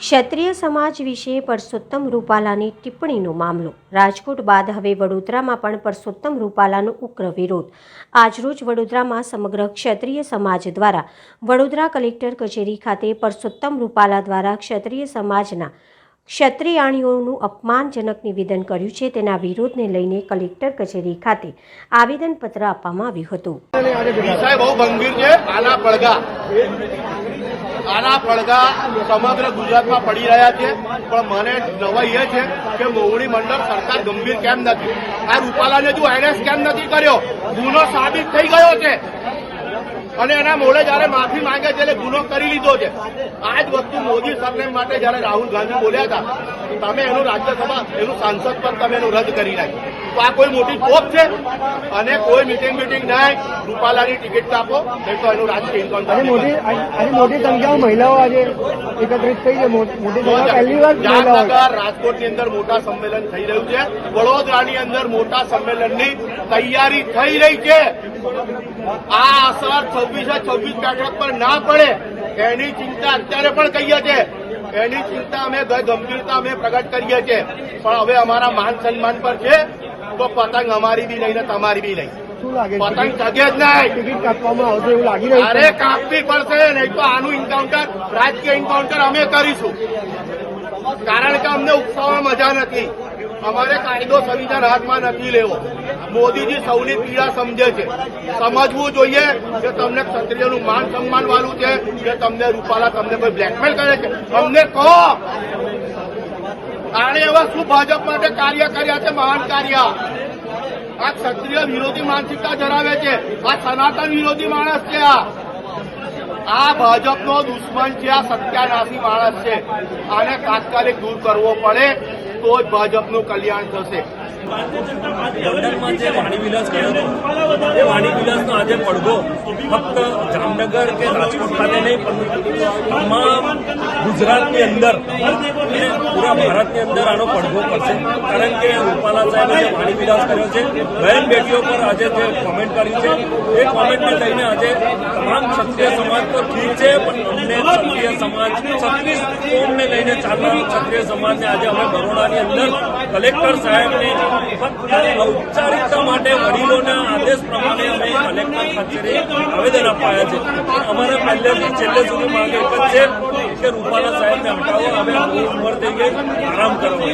ક્ષત્રિય સમાજ વિશે પરસોત્તમ રૂપાલાની ટિપ્પણીનો મામલો. રાજકોટ બાદ હવે વડોદરામાં પણ પરસોત્તમ રૂપાલાનો ઉગ્ર વિરોધ. આજરોજ વડોદરામાં સમગ્ર ક્ષત્રિય સમાજ દ્વારા વડોદરા કલેક્ટર કચેરી ખાતે પરસોત્તમ રૂપાલા દ્વારા ક્ષત્રિય સમાજના ક્ષત્રિયાણીઓનું અપમાનજનક નિવેદન કર્યું છે તેના વિરોધને લઈને કલેક્ટર કચેરી ખાતે આવેદનપત્ર આપવામાં આવ્યું હતું. આના પડઘા. સમગ્ર ગુજરાતમાં પડી રહ્યા છે. પણ મને નવાઈ એ છે કે મોવડી મંડળ સરકાર ગંભીર કેમ નથી. આ રૂપાલાને જો એરેસ્ટ કેમ નથી કર્યો? ગુનો સાબિત થઈ ગયો છે. અને એના મોડે જયારે માફી માંગે છે એટલે ગુનો કરી લીધો છે. આ જ વસ્તુ મોદી સરનેમ માટે જયારે રાહુલ ગાંધી બોલ્યા હતા તમે એનું રાજ્યસભા એનું સાંસદ પદ તમે એનું રદ કરી નાખ્યું. તો આ કોઈ મોટી ખોપ છે? અને કોઈ મિટિંગ મિટિંગ નહીં રૂપાલાની ટિકિટ આપો નહીં તો એનું રાજકીય ઇન્કમ મોટી સંખ્યામાં મહિલાઓ આજે એકત્રિત થઈ છે. મોટી જામનગર રાજકોટની અંદર મોટા સંમેલન થઈ રહ્યું છે. વડોદરાની અંદર મોટા સંમેલનની તૈયારી થઈ રહી છે. આ અસર છવ્વીસે છવ્વીસ બેઠક પર ના પડે એની ચિંતા અત્યારે પણ કહીએ છીએ. એની ચિંતા અમે ગંભીરતા અમે પ્રગટ કરીએ છીએ. પણ હવે અમારા માન સન્માન પર છે તો પતંગ અમારી બી નહીં ને તમારી બી નહીં. પતંગ ચગે જ નહીં. ટિકિટ કાપવામાં આવશે એવું લાગી રહ્યું અરે કાપવી પડશે નહીં તો આનું એન્કાઉન્ટર રાજકીય એન્કાઉન્ટર અમે કરીશું. કારણ કે અમને ઉત્સવમાં મજા નથી. અમારે કાયદો સંવિધાન હાથમાં નથી લેવો. મોદીજી સૌની પીડા સમજે છે. સમજવું જોઈએ કે તમને ક્ષત્રિયનું માન સન્માન વાળું છે કે તમને રૂપાલા તમને કોઈ બ્લેકમેલ કરે છે. અમને કહો. આણે એવા શું ભાજપ માટે કાર્ય કર્યા છે? મહાન કાર્ય. આ ક્ષત્રિય વિરોધી માનસિકતા ધરાવે છે. આ સનાતન વિરોધી માણસ છે આ. આ ભાજપનો દુશ્મન છે, આ સત્યાનાશી માણસ છે. આને તાત્કાલિક દૂર કરવો પડે. તો જ ભાજપનું કલ્યાણ થશે. જે વાણીવિલાસ કર્યો હતો, એ વાણીવિલાસનો આજે પડઘો ફક્ત જામનગર કે રાજકોટ ખાતે નહીં પણ ગુજરાતની અંદર, પૂરા ભારતની અંદર આનો પડઘો પડશે. કારણ કે રૂપાલા સાહેબે જે વાણીવિલાસ કર્યો છે, બહેન બેટીઓ પર આજે જે કોમેન્ટ કરી છે. એ કોમેન્ટને લઈને આજે તમામ ક્ષત્રિય સમાજ તો ઠીક છે, પણ અમને ક્ષત્રિય સમાજ, છત્રીસ કોમને લઈને ચાલનાર ક્ષત્રિય સમાજને આજે અમે બરોડાની અંદર કલેક્ટર સાહેબને ઔપચારિકતા માટે વડીલોના આદેશ પ્રમાણે અમે કલેક્ટર કચેરી આવેદન અપાયા છે. અમારે પહેલેથી છેલ્લે સુધી માંગ એક જ છે કે રૂપાલા સાહેબને હટાવો. હવે ઉંમર થઈ ગઈ. આરામ કરવો